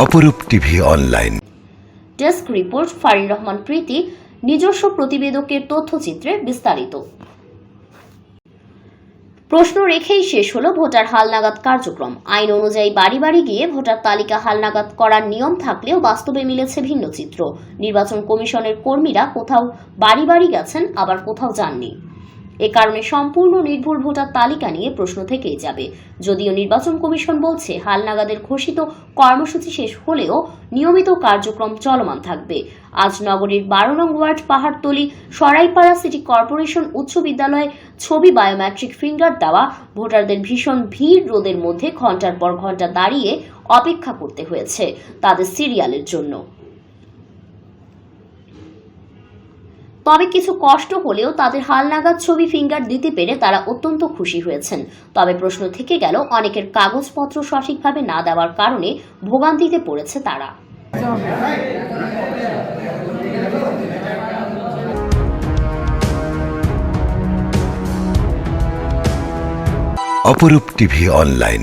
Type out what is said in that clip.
অপরূপ TV online. Desk report Farin Rahman Priti, নিজস্ব প্রতিবেদকের তথ্যচিত্রে বিস্তারিত। প্রশ্ন রেখেই শেষ হলো ভোটার হালনাগাদ কার্যক্রম। আইন অনুযায়ী বাড়ি বাড়ি গিয়ে ভোটার তালিকা হালনাগাদ করার নিয়ম থাকলেও বাস্তবে মিলেছে ভিন্ন চিত্র। নির্বাচন কমিশনের কর্মীরা কোথাও বাড়ি বাড়ি গেছেন, আবার কোথাও যাননি। এ কারণে সম্পূর্ণ নির্ভুল ভোটার তালিকা নিয়ে প্রশ্ন থেকেই যাবে। যদিও নির্বাচন কমিশন বলছে হালনাগাদের ঘোষিত কর্মসূচি শেষ হলেও নিয়মিত কার্যক্রম চলমান থাকবে। আজ নগরীর বারো নং ward Pahartali Saraipara city corporation উচ্চ বিদ্যালয়ে ছবি বায়োমেট্রিক ফিঙ্গার দেওয়া, ভোটারদের ভীষণ ভিড় রোদের মধ্যে ঘণ্টার পর ঘণ্টা দাঁড়িয়ে অপেক্ষা করতে হয়েছে তাদের সিরিয়ালের জন্য। তবে কিছু কষ্ট হলেও তাদের হালনাগাদ ছবি ফিঙ্গার দিতে পেরে তারা অত্যন্ত খুশি হয়েছেন। তবে প্রশ্ন থেকে গেল, অনেকের কাগজপত্র সঠিকভাবে না দেওয়ার কারণে ভোগান্তিতে পড়েছে তারা। অপরূপ টিভি অনলাইন।